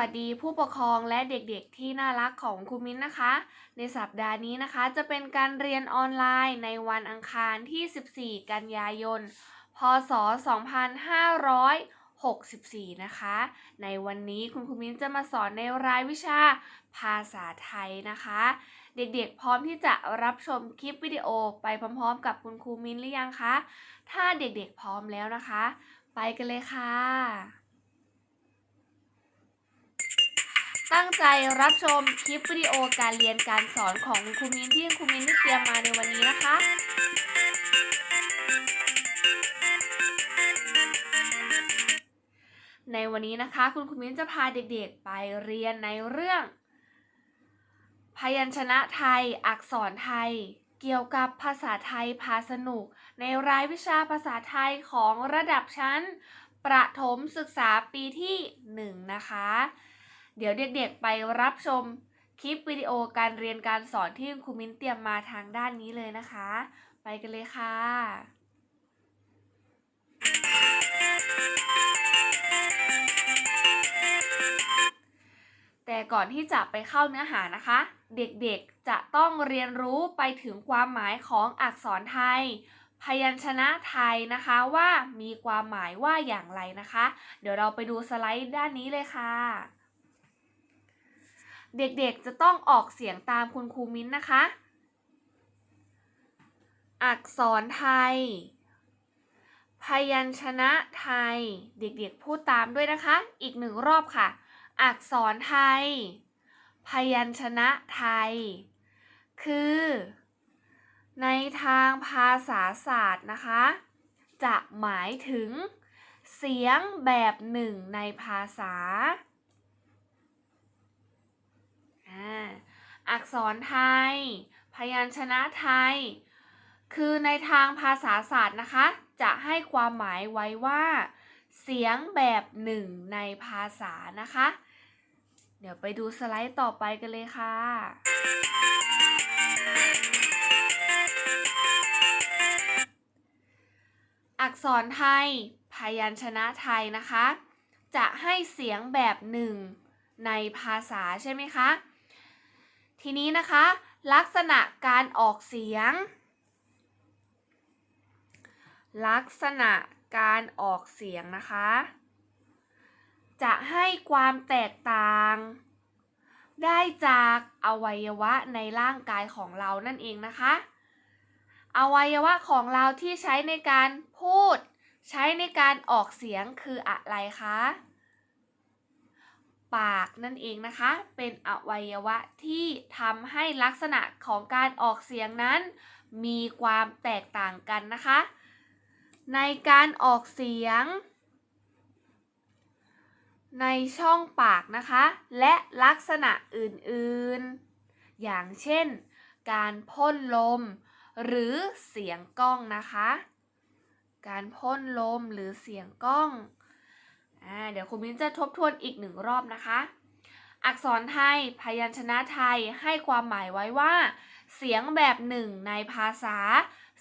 วัสดีผู้ปกครองและเด็กๆที่น่ารักของครูมิ้นนะคะ ในสัปดาห์นี้นะคะ จะเป็นการเรียนออนไลน์ในวันอังคารที่ 14 กันยายน พศ 2564 นะคะ ในวันนี้คุณครูมิ้นจะมาสอนในรายวิชาภาษาไทยนะคะ เด็กๆพร้อมที่จะรับชมคลิปวิดีโอไปพร้อมๆ กับคุณครูมิ้นหรือยังคะ ถ้าเด็กๆพร้อมแล้วนะคะ ไปกันเลยค่ะ ตั้งใจรับชมคลิปวิดีโอการเรียนการสอนของครูมินที่คุณครูมินได้เตรียมมาในวันนี้นะคะ ในวันนี้นะคะ คุณครูมินจะพาเด็กๆไปเรียนในเรื่อง พยัญชนะไทย อักษรไทย เกี่ยวกับภาษาไทยพาสนุก ในรายวิชาภาษาไทยของระดับชั้น ประถมศึกษาปีที่ 1 นะคะ เดี๋ยวเด็กๆไปรับชมคลิปวิดีโอการเรียนการสอนที่ครูมิ้นเตรียมมาทางด้านนี้เลยนะคะ ไปกันเลยค่ะ แต่ก่อนที่จะไปเข้าเนื้อหานะคะ เด็กๆจะต้องเรียนรู้ไปถึงความหมายของอักษรไทย พยัญชนะไทยนะคะว่ามีความหมายว่าอย่างไรนะคะ เดี๋ยวเราไปดูสไลด์ด้านนี้เลยค่ะ เด็กๆจะต้องออกเสียงตามคุณครูมิ้นนะคะ อักษรไทย พยัญชนะไทย เด็กๆพูดตามด้วยนะคะ อีกหนึ่งรอบค่ะ อักษรไทย พยัญชนะไทย คือ ในทางภาษาศาสตร์นะคะ จะหมายถึงเสียงแบบหนึ่งในภาษา อักษรไทย พยัญชนะไทย คือในทางภาษาศาสตร์นะคะ จะให้ความหมายไว้ว่า เสียงแบบหนึ่งในภาษานะคะ เดี๋ยวไปดูสไลด์ต่อไปกันเลยค่ะอักษรไทย พยัญชนะไทยนะคะ จะให้เสียงแบบหนึ่งในภาษาใช่ไหมคะ ทีนี้นะคะ ลักษณะการออกเสียง ลักษณะการออกเสียงนะคะ จะให้ความแตกต่าง ได้จากอวัยวะในร่างกายของเรานั่นเองนะคะ อวัยวะของเราที่ใช้ในการพูด ใช้ในการออกเสียงคืออะไรคะ ปากนั่นเองนะคะ เป็นอวัยวะที่ทำให้ลักษณะของการออกเสียงนั้น มีความแตกต่างกันนะคะ ในการออกเสียง ในช่องปากนะคะ และลักษณะอื่นๆ อย่างเช่น การพ่นลม หรือเสียงกล้องนะคะ การพ่นลมหรือเสียงกล้อง อ่าเดี๋ยวคุณมิ้นจะทบทวนอีกหนึ่งรอบนะคะ อักษรไทย พยัญชนะไทยให้ความหมายไว้ว่า เสียงแบบหนึ่งในภาษา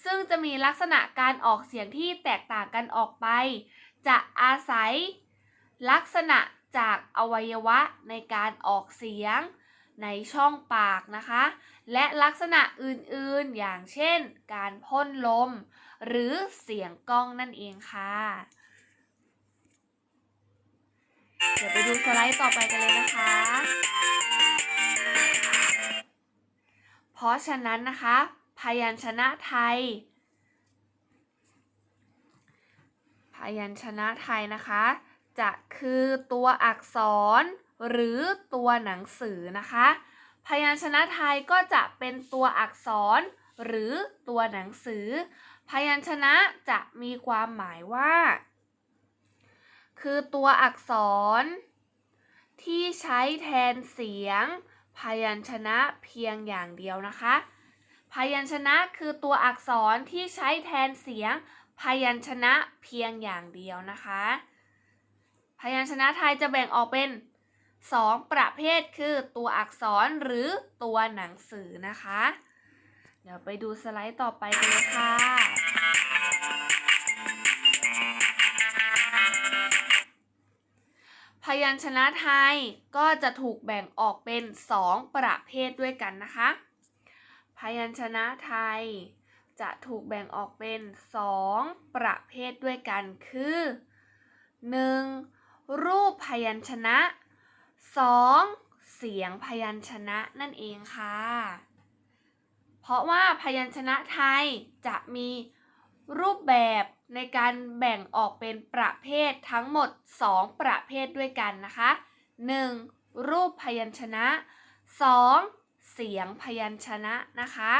ซึ่งจะมีลักษณะการออกเสียงที่แตกต่างกันออกไป จะอาศัยลักษณะจากอวัยวะในการออกเสียงในช่องปากนะคะ และลักษณะอื่นๆอย่างเช่น การพ่นลม หรือเสียงก้องนั่นเองค่ะ เดี๋ยวไปดูสไลด์ต่อไปกันเลยนะคะ เพราะฉะนั้นนะคะ พยัญชนะไทย พยัญชนะไทยนะคะ จะคือตัวอักษรหรือตัวหนังสือนะคะ พยัญชนะไทยก็จะเป็นตัวอักษรหรือตัวหนังสือ พยัญชนะจะมีความหมายว่า คือตัวอักษร ที่ใช้แทนเสียง พยัญชนะเพียงอย่างเดียวนะคะ พยัญชนะคือตัวอักษรที่ใช้แทนเสียง พยัญชนะเพียงอย่างเดียวนะคะ พยัญชนะไทยจะแบ่งออกเป็น2ประเภทคือตัวอักษรหรือตัวหนังสือนะคะ เดี๋ยวไปดูสไลด์ต่อไปกันเลยค่ะ พยัญชนะไทยก็จะถูกแบ่งออกเป็น 2 ประเภทด้วยกันนะคะ พยัญชนะไทยจะถูกแบ่งออกเป็น 2 ประเภทด้วยกันคือ 1. รูปพยัญชนะ 2. เสียงพยัญชนะนั่นเองค่ะ เพราะว่าพยัญชนะไทยจะมี รูปแบบในการแบ่งออกเป็นประเภททั้งหมด 2 ประเภทด้วยกันนะคะ 1. รูปพยัญชนะ 2. เสียงพยัญชนะนะคะ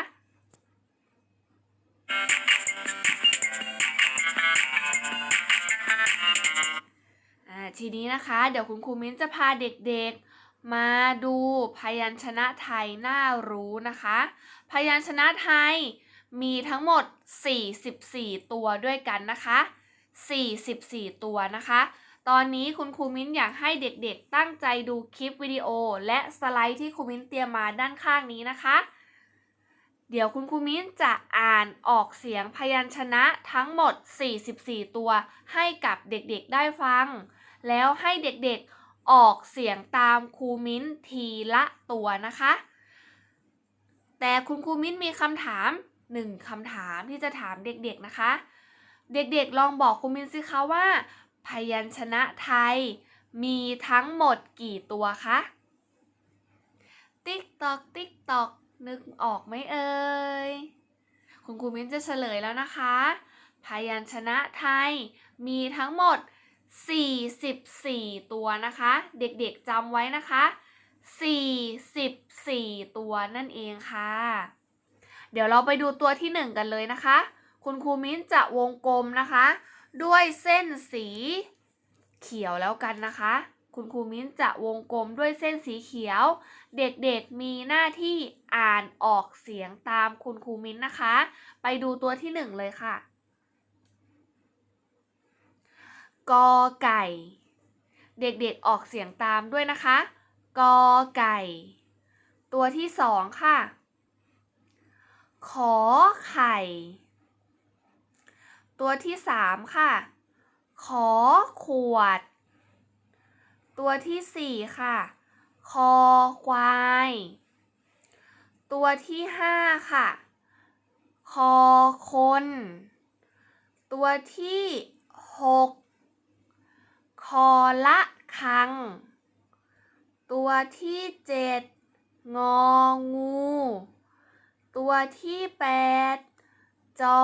อ่าทีนี้นะคะเดี๋ยวคุณครูมิ้นจะพาเด็กๆ มาดูพยัญชนะไทยน่ารู้นะคะ พยัญชนะไทย มีทั้งหมด 44 ตัวด้วยกันนะคะ 44 ตัวนะคะ ตอนนี้คุณครูมิ้นอยากให้เด็กๆ ตั้งใจดูคลิปวิดีโอ และสไลด์ที่ครูมิ้นเตรียมมาด้านข้างนี้นะคะ เดี๋ยวคุณครูมิ้นจะอ่านออกเสียงพยัญชนะทั้งหมด 44 ตัว ให้กับเด็กๆ ได้ฟัง แล้วให้เด็กๆ ออกเสียงตามครูมิ้นทีละตัวนะคะ แต่คุณครูมิ้นมีคำถาม หนึ่งคำถามที่จะถามเด็กๆนะคะ เด็กๆลองบอกครูมิ้นสิคะว่า พยัญชนะไทยมีทั้งหมดกี่ตัวคะ ติ๊กตอกติ๊กตอกนึกออกไหมเอ่ย คุณครูมิ้นจะเฉลยแล้วนะคะ พยัญชนะไทยมีทั้งหมด 44 ตัวนะคะ เด็กๆจำไว้นะคะ 44 ตัวนั่นเองค่ะ เดี๋ยวเราไปดูตัวที่ 1 กันเลยนะคะ คุณครูมิ้นจะวงกลมนะคะ ด้วยเส้นสีเขียวแล้วกันนะคะ คุณครูมิ้นจะวงกลมด้วยเส้นสีเขียว เด็กๆมีหน้าที่อ่านออกเสียงตามคุณครูมิ้นนะคะ ไปดูตัวที่ 1 เลยค่ะกอไก่ เด็กๆออกเสียงตามด้วยนะคะกอไก่ ตัวที่สองค่ะ ขอไข่ ตัวที่สามค่ะ ขอขวด ตัวที่สี่ค่ะ คอควาย ตัวที่ห้าค่ะ คอคน ตัวที่หกคอละคัง ตัวที่เจ็ดงองู ตัวที่แปดจอ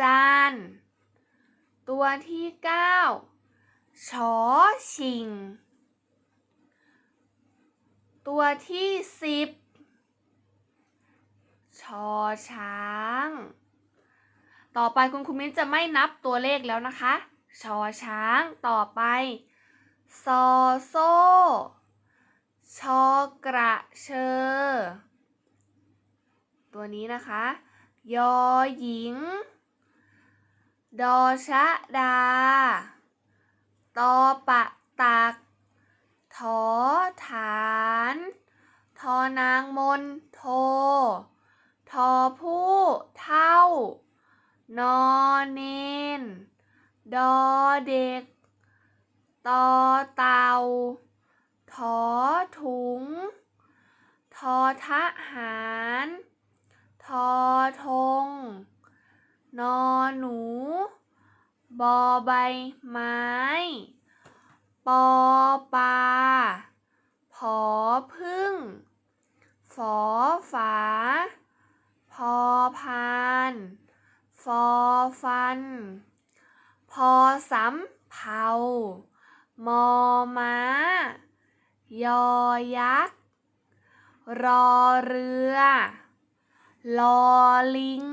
จาน ตัวที่เก้าชอชิง ตัวที่สิบชอช้าง ต่อไปคุณครูมิ้นจะไม่นับตัวเลขแล้วนะคะ ชอช้างต่อไป ซอโซ่ชอกระเชอ ตัวนี้นะคะ ยอหญิง ดอชะดา ตอปะตักทอฐาน ทอนางมนโท ทอผู้เท่า นอเนน ดอเด็ก ตอเตาทอถุง ทอทหาร ทอทง นอหนู บอใบไม้ ปอปลาผอพึ่ง ฝอฝา พอพาน ฟอฟัน พอสำเภามอม้า ยอยักษ์ รอเรือ ลอลิง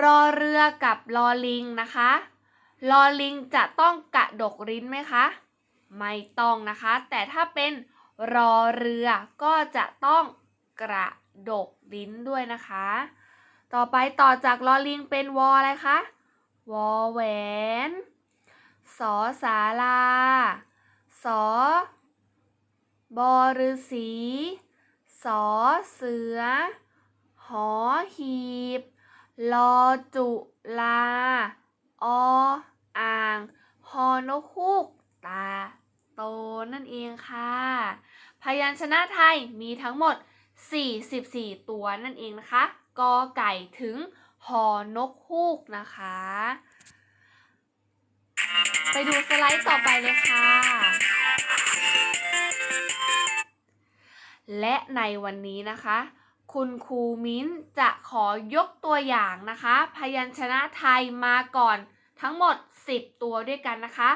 รอเรือกับลอลิงนะคะ ลอลิงจะต้องกระดกลิ้นไหมคะ ไม่ต้องนะคะ แต่ถ้าเป็นรอเรือก็จะต้องกระดกลิ้นด้วยนะคะ ต่อไปต่อจากลอลิงเป็นวออะไรคะ วอแหวนสอสาลาสอบอฤาษี สอเสือ หอหีบ ลอจุลา ออ่าง ฮอนกฮูก ตา โตนั่นเองค่ะ พยัญชนะไทยมีทั้งหมด 44 ตัวนั่นเองนะคะ กอไก่ถึงหอนกฮูกนะคะ ไปดูสไลด์ต่อไปเลยค่ะ และในวันนี้นะคะ คุณครูมิ้นจะขอยกตัวอย่างนะคะ พยัญชนะไทยมาก่อนทั้งหมด 10 ตัวด้วยกันนะคะ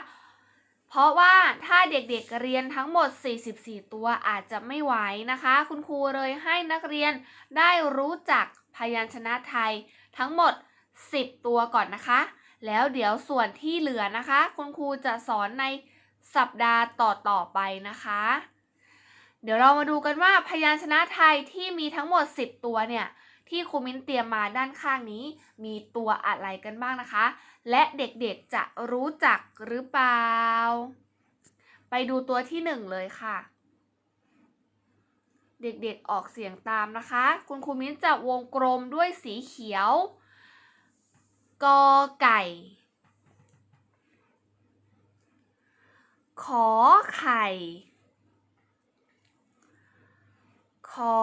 เพราะว่าถ้าเด็กๆเรียนทั้งหมด 44 ตัวอาจจะไม่ไหวนะคะ คุณครูเลยให้นักเรียนได้รู้จักพยัญชนะไทยทั้งหมด 10 ตัวก่อนนะคะ แล้วเดี๋ยวส่วนที่เหลือนะคะ คุณครูจะสอนในสัปดาห์ต่อๆไปนะคะ เดี๋ยวเรามาดูกันว่าพยัญชนะไทยที่มีทั้งหมด 10 ตัวเนี่ยที่ครูมิ้นเตรียมมาด้านข้างนี้ มีตัวอะไรกันบ้างนะคะ และเด็กๆจะรู้จักหรือเปล่า ไปดูตัวที่หนึ่งเลยค่ะ เด็กๆออกเสียงตามนะคะ คุณครูมิ้นจะวงกลมด้วยสีเขียวกอไก่ ขอไข่ ขอ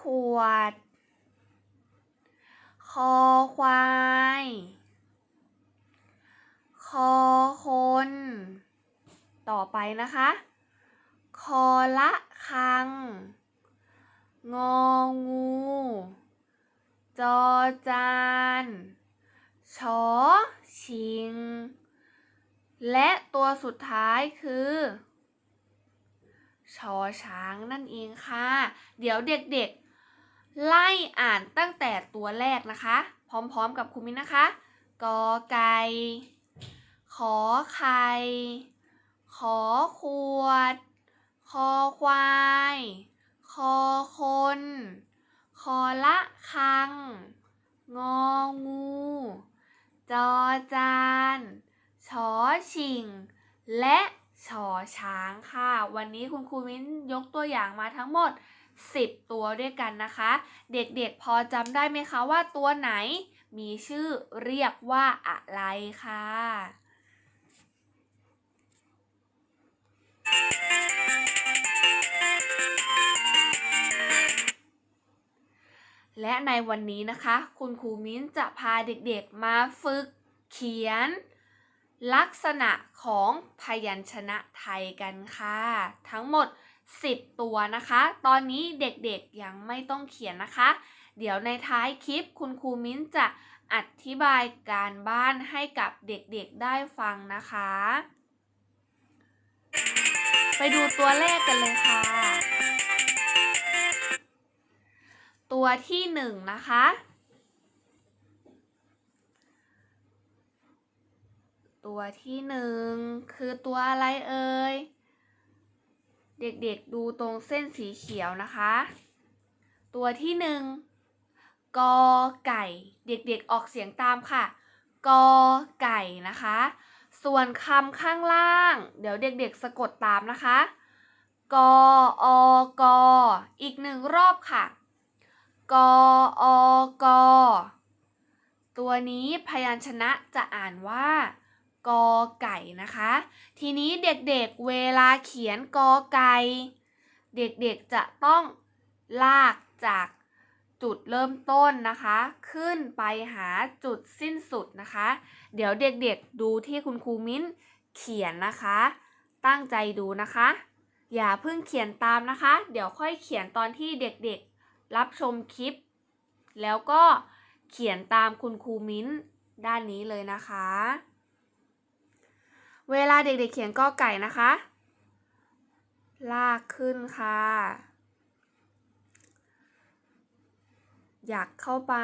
ขวด คอควาย คอคน ต่อไปนะคะ คอละคัง งองู จอจานชอชิง และตัวสุดท้ายคือ ชอช้างนั่นเองค่ะ เดี๋ยวเด็กๆ ไล่อ่านตั้งแต่ตัวแรกนะคะ พร้อมๆกับคุณมิ้นนะคะกอไก่ขอไข่ขอขวด คอควาย คอคน คอละคัง งองู จอจาน ชอชิง และ ชอช้างค่ะ วันนี้คุณครูมิ้นยกตัวอย่างมาทั้งหมด 10 ตัวด้วยกันนะคะ เด็กๆพอจำได้ไหมคะว่าตัวไหนมีชื่อเรียกว่าอะไรค่ะและในวันนี้นะคะ คุณครูมิ้นจะพาเด็กๆมาฝึกเขียน ลักษณะของพยัญชนะไทยกันค่ะ ทั้งหมด 10 ตัวนะคะ ตอนนี้เด็กๆยังไม่ต้องเขียนนะคะ เดี๋ยวในท้ายคลิปคุณครูมิ้นจะอธิบายการบ้านให้กับเด็กๆได้ฟังนะคะ ไปดูตัวแรกกันเลยค่ะ ตัวที่หนึ่งนะคะ ตัวที่หนึ่งคือตัวอะไรเอ่ย เด็กๆดูตรงเส้นสีเขียวนะคะ ตัวที่หนึ่งกอไก่ เด็กๆออกเสียงตามค่ะ กอไก่นะคะ ส่วนคำข้างล่าง เดี๋ยวเด็กๆสะกดตามนะคะ กออกออีกหนึ่งรอบค่ะ กออกอตัวนี้พยัญชนะจะอ่านว่า กอไก่นะคะ ทีนี้เด็กๆเวลาเขียนกอไก่ เด็กๆจะต้องลากจากจุดเริ่มต้นนะคะ ขึ้นไปหาจุดสิ้นสุดนะคะ เดี๋ยวเด็กๆดูที่คุณครูมิ้นเขียนนะคะ ตั้งใจดูนะคะ อย่าเพิ่งเขียนตามนะคะ เดี๋ยวค่อยเขียนตอนที่เด็กๆรับชมคลิป แล้วก็เขียนตามคุณครูมิ้นด้านนี้เลยนะคะ เวลาเด็กๆเขียนก็ไก่นะคะ ลากขึ้นค่ะ อยากเข้าไป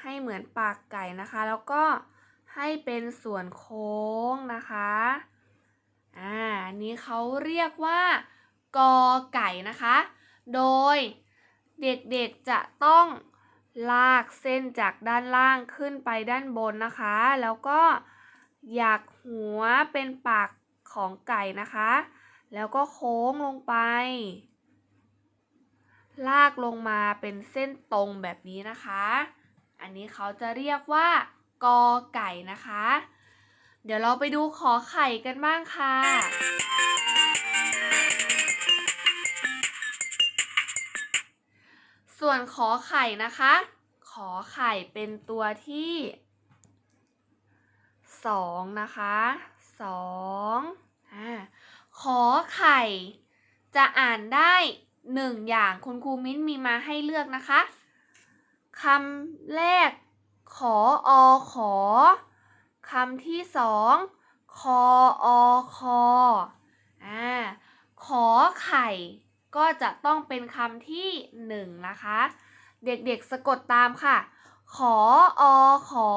ให้เหมือนปากไก่นะคะ แล้วก็ให้เป็นส่วนโค้งนะคะ อ่านนี้เขาเรียกว่ากอไก่นะคะ โดยเด็กๆจะต้องลากเส้นจากด้านล่างขึ้นไปด้านบนนะคะ แล้วก็ อยากหัวเป็นปากของไก่นะคะ แล้วก็โค้งลงไป ลากลงมาเป็นเส้นตรงแบบนี้นะคะ อันนี้เขาจะเรียกว่ากอไก่นะคะ เดี๋ยวเราไปดูขอไข่กันบ้างค่ะ ส่วนขอไข่นะคะ ขอไข่เป็นตัวที่ สองนะคะสองอ่าขอไข่ จะอ่านได้หนึ่งอย่างคุณครูมิ้นมีมาให้เลือกนะคะคำแรก ขออขอคำที่สองคออคออ่าขอไข่ ก็จะต้องเป็นคำที่หนึ่งนะคะ เด็กๆสะกดตามค่ะ ขออขอ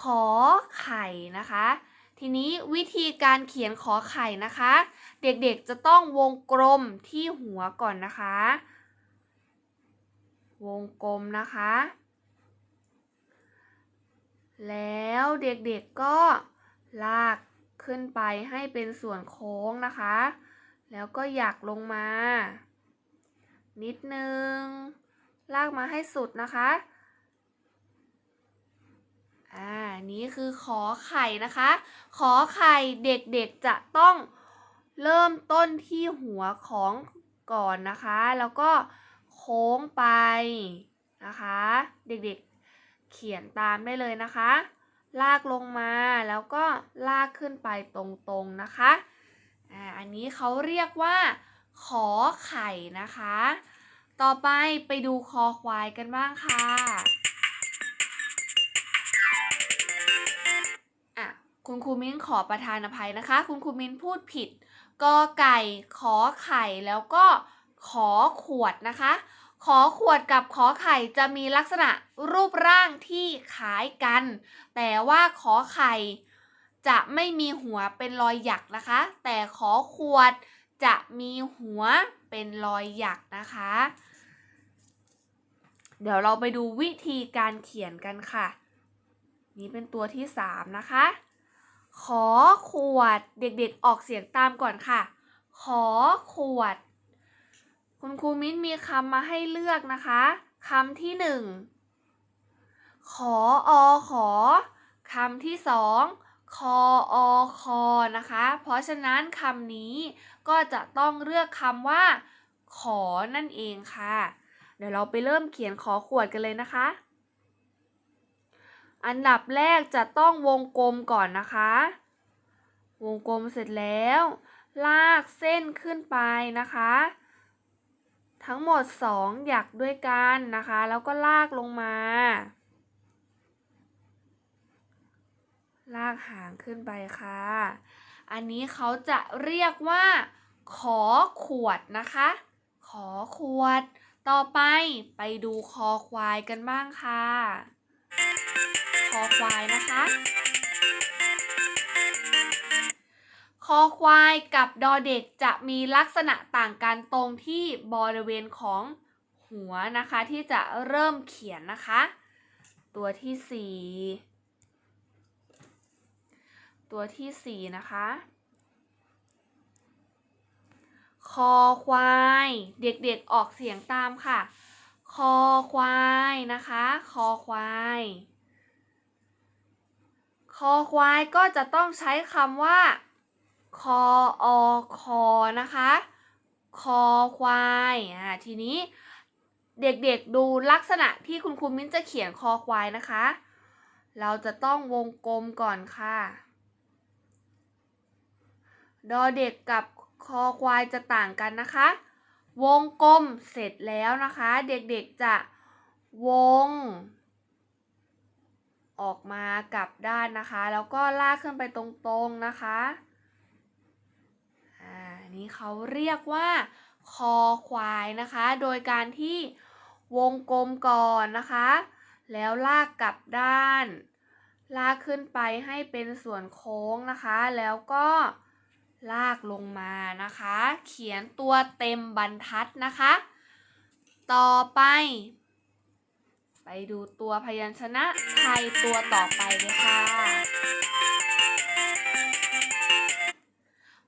ขอไข่นะคะ ทีนี้วิธีการเขียนขอไข่นะคะ เด็กๆจะต้องวงกลมที่หัวก่อนนะคะ วงกลมนะคะ แล้วเด็กๆก็ลากขึ้นไปให้เป็นส่วนโค้งนะคะ แล้วก็หยักลงมา นิดนึง ลากมาให้สุดนะคะ อ่านี้คือขอไข่นะคะ ขอไข่เด็กๆจะต้องเริ่มต้นที่หัวของก่อนนะคะ แล้วก็โค้งไปนะคะ เด็กๆเขียนตามได้เลยนะคะ ลากลงมาแล้วก็ลากขึ้นไปตรงๆนะคะอ่าอันนี้เขาเรียกว่า ขอไข่นะคะ ต่อไปไปดูคอควายกันบ้างค่ะ คุณครูมิ้นขอประทานอภัยนะคะ คุณครูมิ้นพูดผิดกอไก่ขอไข่แล้วก็ขอขวดนะคะ ขอขวดกับขอไข่จะมีลักษณะรูปร่างที่คล้ายกัน แต่ว่าขอไข่จะไม่มีหัวเป็นรอยหยักนะคะ แต่ขอขวดจะมีหัวเป็นรอยหยักนะคะ เดี๋ยวเราไปดูวิธีการเขียนกันค่ะ นี่เป็นตัวที่สามนะคะ ขอขวด เด็กๆออกเสียงตามก่อนค่ะ ขอขวด คุณครูมิ้นมีคำมาให้เลือกนะคะคำที่หนึ่งขออขอคำที่สองคออคอนะคะ เพราะฉะนั้นคำนี้ก็จะต้องเลือกคำว่า ขอนั่นเองค่ะ เดี๋ยวเราไปเริ่มเขียนขอขวดกันเลยนะคะ อันดับแรกจะต้องวงกลมก่อนนะคะ วงกลมเสร็จแล้ว ลากเส้นขึ้นไปนะคะ ทั้งหมด 2 หยักด้วยกันนะคะ แล้วก็ลากลงมา ลากหางขึ้นไปค่ะ อันนี้เขาจะเรียกว่า ขอขวดนะคะ ขอขวด ต่อไปไปดูคอควายกันบ้างค่ะ คอควายนะคะ คอควายกับดอเด็กจะมีลักษณะต่างกันตรงที่บริเวณของหัวนะคะที่จะเริ่มเขียนนะคะ ตัวที่สี่ตัวที่สี่นะคะ คอควาย เด็กๆออกเสียงตามค่ะ คอควายนะคะ คอควาย คอควายก็จะต้องใช้คำว่า คออคอนะคะ คอควายอ่าทีนี้เด็กๆดูลักษณะที่คุณครูมิ้นจะเขียนคอควายนะคะ เราจะต้องวงกลมก่อนค่ะ ดอเด็กกับคอควายจะต่างกันนะคะ วงกลมเสร็จแล้วนะคะ เด็กๆจะวง ออกมากลับด้านนะคะ แล้วก็ลากขึ้นไปตรงๆนะคะอ่านี่เขาเรียกว่าคอควายนะคะ โดยการที่วงกลมก่อนนะคะ แล้วลากกลับด้าน ลากขึ้นไปให้เป็นส่วนโค้งนะคะ แล้วก็ ลากลงมานะคะ เขียนตัวเต็มบรรทัดนะคะ ต่อไป ไปดูตัวพยัญชนะไทยตัวต่อไปเลยค่ะ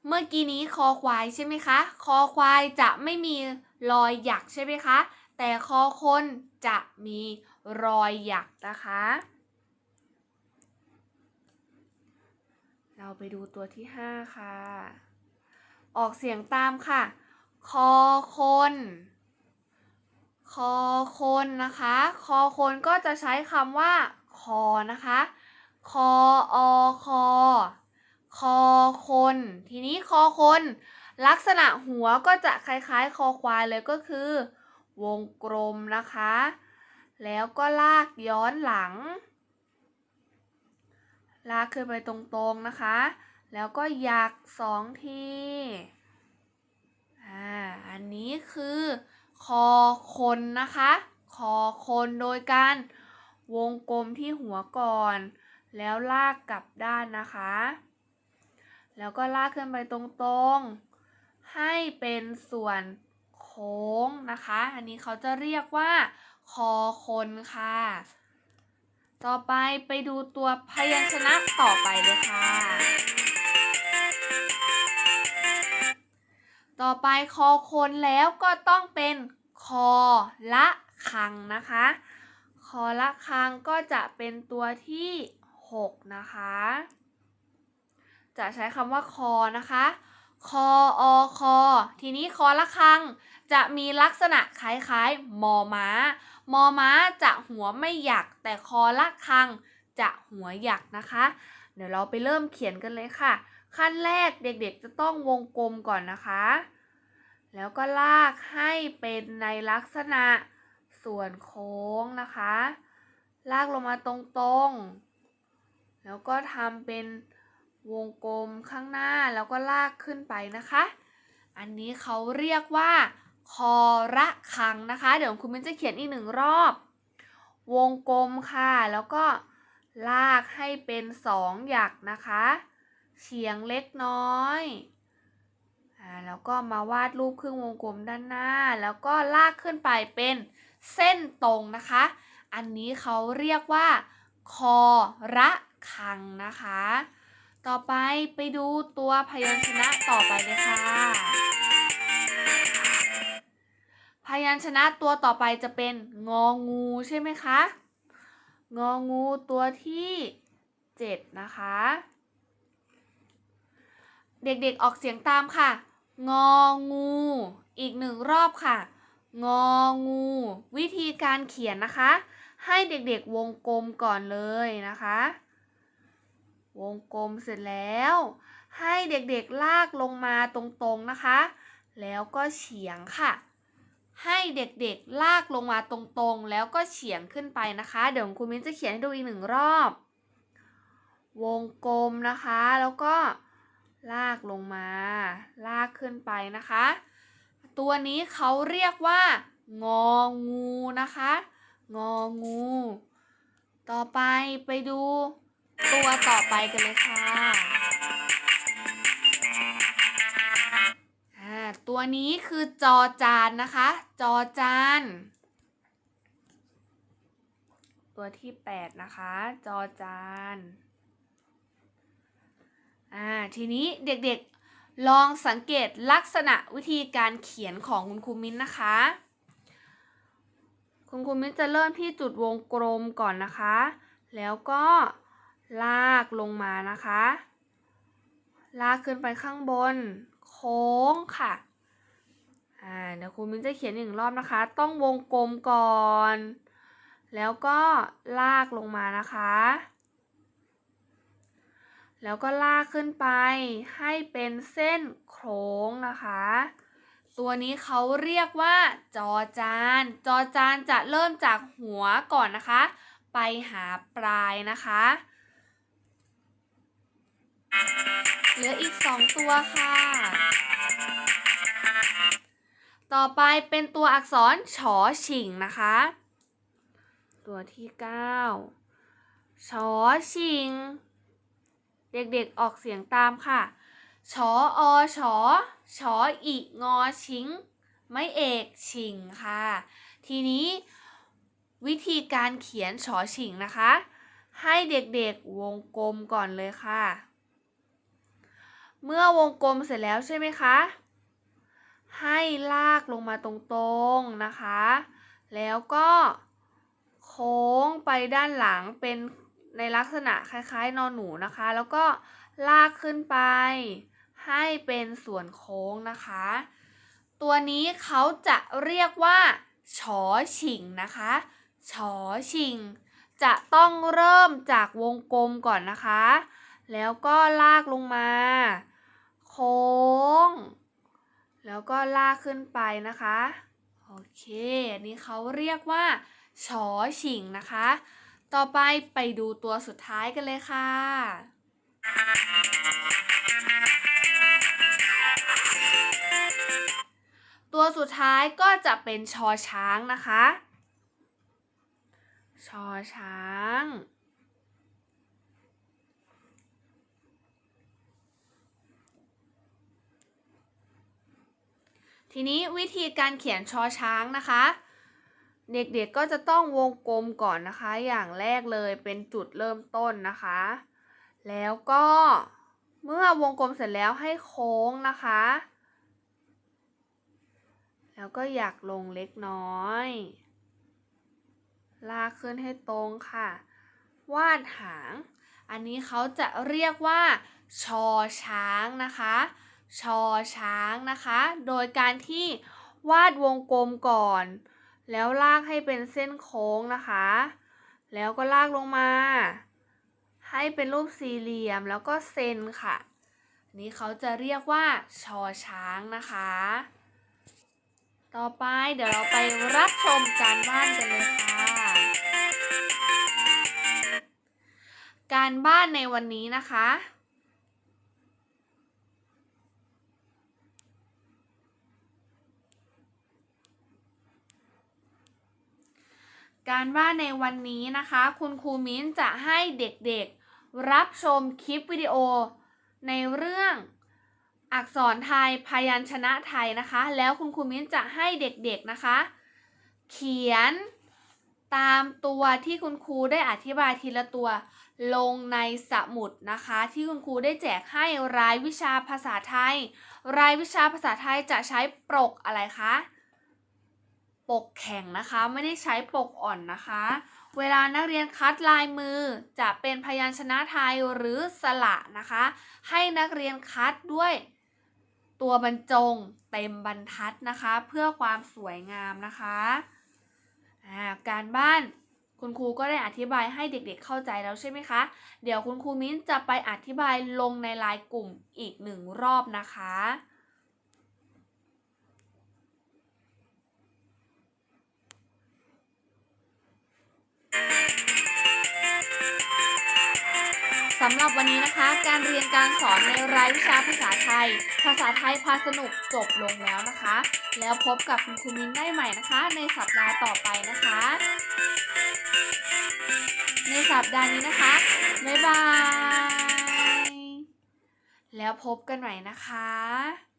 เมื่อกี้นี้คอควายใช่ไหมคะ คอควายจะไม่มีรอยหยักใช่ไหมคะ แต่คอคนจะมีรอยหยักนะคะ เราไปดูตัวที่5ค่ะ ออกเสียงตามค่ะ คอคน คอคนนะคะ คอคนก็จะใช้คำว่า คอนะคะ คออคอ คอคน ทีนี้คอคน ลักษณะหัวก็จะคล้ายๆ คอควายเลยก็คือ วงกลมนะคะ แล้วก็ลากย้อนหลัง ลากขึ้นไปตรงๆนะคะ แล้วก็ยักสองทีอ่าอันนี้คือคอคนนะคะ คอคนโดยการวงกลมที่หัวก่อน แล้วลากกลับด้านนะคะ แล้วก็ลากขึ้นไปตรงๆ ให้เป็นส่วนโค้งนะคะ อันนี้เขาจะเรียกว่าคอคนค่ะ ต่อไปไปดูตัวพยัญชนะต่อไปเลยค่ะ ต่อไปคอคนแล้วก็ต้องเป็นคอละคังนะคะ คอละคังก็จะเป็นตัวที่ 6 นะคะ จะใช้คำว่าคอนะคะ คออคอทีนี้คอละครังจะมีลักษณะคล้ายๆมอม้า มอม้าจะหัวไม่หยัก แต่คอละครังจะหัวหยักนะคะ เดี๋ยวเราไปเริ่มเขียนกันเลยค่ะ ขั้นแรกเด็กๆจะต้องวงกลมก่อนนะคะ แล้วก็ลากให้เป็นในลักษณะส่วนโค้งนะคะ ลากลงมาตรงๆ แล้วก็ทำเป็น วงกลมข้างหน้าแล้วก็ลากขึ้นไปนะคะ อันนี้เขาเรียกว่า คอระคังนะคะ เดี๋ยวคุณมิ้นจะเขียนอีกหนึ่งรอบ วงกลมค่ะ แล้วก็ลากให้เป็นสองหยักนะคะ เฉียงเล็กน้อยอ่าแล้วก็มาวาดรูปครึ่งวงกลมด้านหน้า แล้วก็ลากขึ้นไปเป็นเส้นตรงนะคะ อันนี้เขาเรียกว่า คอระคังนะคะ ต่อไปไปดูตัวพยัญชนะต่อไปเลยค่ะ พยัญชนะตัวต่อไปจะเป็นงองูใช่ไหมคะ งองูตัวที่7นะคะ เด็กๆออกเสียงตามค่ะ งองู อีกหนึ่งรอบค่ะ งองู วิธีการเขียนนะคะ ให้เด็กๆวงกลมก่อนเลยนะคะ วงกลมเสร็จแล้ว ให้เด็กๆลากลงมาตรงๆนะคะ แล้วก็เฉียงค่ะ ให้เด็กๆลากลงมาตรงๆ แล้วก็เฉียงขึ้นไปนะคะ เดี๋ยวคุณมิ้นจะเขียนให้ดูอีกหนึ่งรอบ วงกลมนะคะ แล้วก็ลากลงมา ลากขึ้นไปนะคะ ตัวนี้เขาเรียกว่า งองูนะคะ งองู ต่อไปไปดู ตัวต่อไปกันเลยค่ะอ่าตัวนี้คือจอจานนะคะ จอจาน ตัวที่8นะคะ จอจานอ่าทีนี้เด็กๆลองสังเกตลักษณะวิธีการเขียนของคุณครูมิ้นนะคะ คุณครูมิ้นจะเริ่มที่จุดวงกลมก่อนนะคะ แล้วก็ ลากลงมานะคะ ลากขึ้นไปข้างบน โค้งค่ะ อ่าเดี๋ยวครูมิ้นจะเขียนหนึ่งรอบนะคะ ต้องวงกลมก่อน แล้วก็ลากลงมานะคะ แล้วก็ลากขึ้นไปให้เป็นเส้นโค้งนะคะ ตัวนี้เขาเรียกว่าจอจาน จอจานจะเริ่มจากหัวก่อนนะคะ ไปหาปลายนะคะ เหลืออีกสองตัวค่ะ ต่อไปเป็นตัวอักษรฉอฉิงนะคะ ตัวที่ 9ฉอชิง เด็กๆออกเสียงตามค่ะชออชอชออีงอชิง ไม่เอกชิงค่ะ ทีนี้วิธีการเขียนชอชิงนะคะ ให้เด็กๆวงกลมก่อนเลยค่ะ เมื่อวงกลมเสร็จแล้วใช่ไหมคะ ให้ลากลงมาตรงๆนะคะ แล้วก็โค้งไปด้านหลังเป็นในลักษณะคล้ายๆ นอนหนูนะคะ แล้วก็ลากขึ้นไป ให้เป็นส่วนโค้งนะคะ ตัวนี้เขาจะเรียกว่าชอชิงนะคะชอชิง จะต้องเริ่มจากวงกลมก่อนนะคะ แล้วก็ลากลงมา โค้ง แล้วก็ลากขึ้นไปนะคะ โอเคนนี้เขาเรียกว่าชอชิงนะคะ ต่อไปไปดูตัวสุดท้ายกันเลยค่ะตัวสุดท้ายก็จะเป็นชอช้างนะคะ ชอช้าง ทีนี้วิธีการเขียนชอช้างนะคะ เด็กๆก็จะต้องวงกลมก่อนนะคะ อย่างแรกเลยเป็นจุดเริ่มต้นนะคะ แล้วก็เมื่อวงกลมเสร็จแล้วให้โค้งนะคะ แล้วก็อยากลงเล็กน้อย ลากขึ้นให้ตรงค่ะ วาดหาง อันนี้เขาจะเรียกว่าชอช้างนะคะ ชอช้างนะคะ โดยการที่วาดวงกลมก่อน แล้วลากให้เป็นเส้นโค้งนะคะ แล้วก็ลากลงมา ให้เป็นรูปสี่เหลี่ยมแล้วก็เซนค่ะนนี้เขาจะเรียกว่าชอช้างนะคะ ต่อไปเดี๋ยวเราไปรับชมการบ้านกันเลยค่ะการบ้านในวันนี้นะคะ การบ้าในวันนี้นะคะ คุณครูมิ้นจะให้เด็กๆ รับชมคลิปวิดีโอ ในเรื่องอักษรไทยพยัญชนะไทยนะคะ แล้วคุณครูมิ้นจะให้เด็กๆนะคะ เขียนตามตัวที่คุณครูได้อธิบายทีละตัว ลงในสมุดนะคะ ที่คุณครูได้แจกให้รายวิชาภาษาไทย รายวิชาภาษาไทยจะใช้ปกอะไรคะ ปกแข็งนะคะ ไม่ได้ใช้ปกอ่อนนะคะ เวลานักเรียนคัดลายมือจะเป็นพยัญชนะไทยหรือสระนะคะ ให้นักเรียนคัดด้วยตัวบรรจงเต็มบรรทัดนะคะ เพื่อความสวยงามนะคะการบ้านคุณครูก็ได้อธิบายให้เด็กๆเข้าใจแล้วใช่ไหมคะ เดี๋ยวคุณครูมิ้นจะไปอธิบายลงในไลน์กลุ่มอีกหนึ่งรอบนะคะ สำหรับวันนี้นะคะ การเรียนการสอนในรายวิชาภาษาไทย ภาษาไทยพาสนุกจบลงแล้วนะคะ แล้วพบกับคุณครูมิ้นได้ใหม่นะคะ ในสัปดาห์ต่อไปนะคะ ในสัปดาห์นี้นะคะ บ๊ายบาย แล้วพบกันใหม่นะคะ